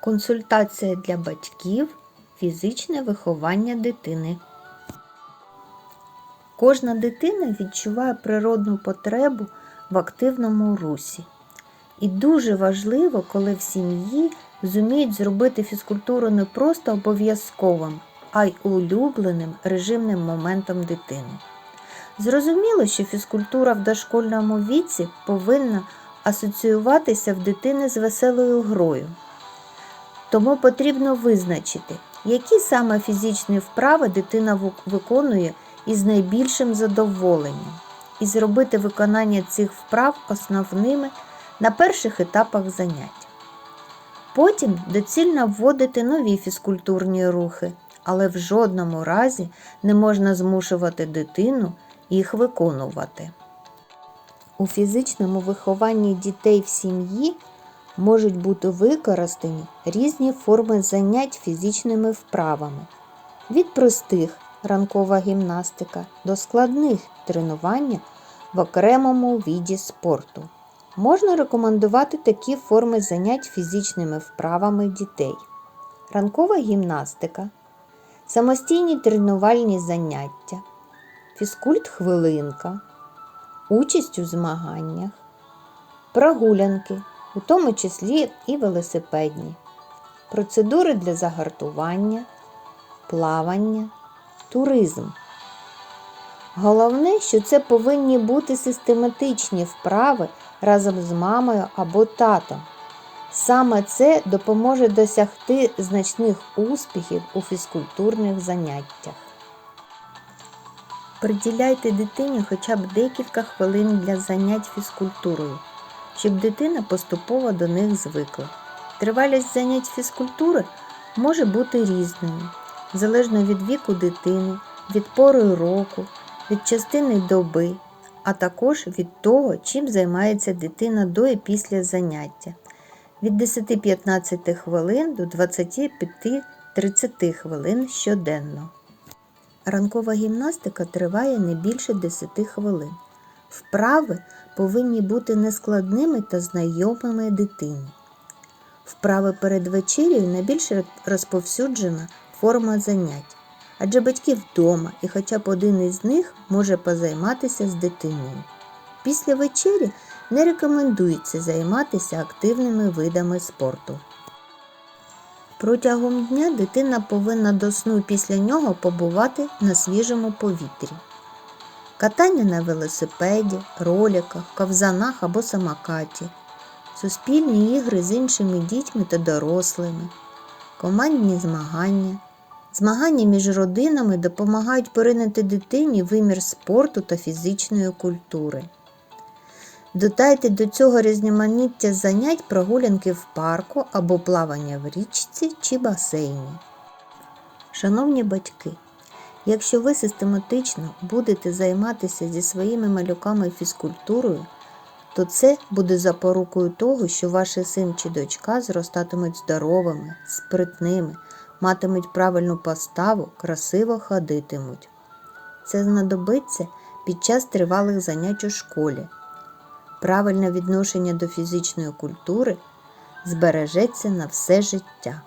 Консультація для батьків, фізичне виховання дитини. Кожна дитина відчуває природну потребу в активному русі. І дуже важливо, коли в сім'ї зуміють зробити фізкультуру не просто обов'язковим, а й улюбленим режимним моментом дитини. Зрозуміло, що фізкультура в дошкольному віці повинна асоціюватися в дитини з веселою грою. Тому потрібно визначити, які саме фізичні вправи дитина виконує із найбільшим задоволенням, і зробити виконання цих вправ основними на перших етапах занять. Потім доцільно вводити нові фізкультурні рухи, але в жодному разі не можна змушувати дитину їх виконувати. У фізичному вихованні дітей в сім'ї можуть бути використані різні форми занять фізичними вправами від простих ранкова гімнастика до складних тренування в окремому віді спорту. Можна рекомендувати такі форми занять фізичними вправами дітей: ранкова гімнастика, самостійні тренувальні заняття, фізкульт хвилинка, участь у змаганнях, прогулянки, у тому числі і велосипедні, процедури для загартування, плавання, туризм. Головне, що це повинні бути систематичні вправи разом з мамою або татом. Саме це допоможе досягти значних успіхів у фізкультурних заняттях. Приділяйте дитині хоча б декілька хвилин для занять фізкультурою, щоб дитина поступово до них звикла. Тривалість занять фізкультури може бути різною, залежно від віку дитини, від пори року, від частини доби, а також від того, чим займається дитина до і після заняття від 10-15 хвилин до 25-30 хвилин щоденно. Ранкова гімнастика триває не більше 10 хвилин. Вправи повинні бути нескладними та знайомими дитині. Вправи перед вечерею найбільш розповсюджена форма занять, адже батьки вдома і хоча б один із них може позайматися з дитиною. Після вечері не рекомендується займатися активними видами спорту. Протягом дня дитина повинна до сну після нього побувати на свіжому повітрі. Катання на велосипеді, роликах, ковзанах або самокаті, суспільні ігри з іншими дітьми та дорослими, командні змагання. Змагання між родинами допомагають поринути дитині вимір спорту та фізичної культури. Додайте до цього різноманіття занять прогулянки в парку або плавання в річці чи басейні. Шановні батьки, якщо ви систематично будете займатися зі своїми малюками фізкультурою, то це буде запорукою того, що ваші син чи дочка зростатимуть здоровими, спритними, матимуть правильну поставу, красиво ходитимуть. Це знадобиться під час тривалих занять у школі. Правильне відношення до фізичної культури збережеться на все життя.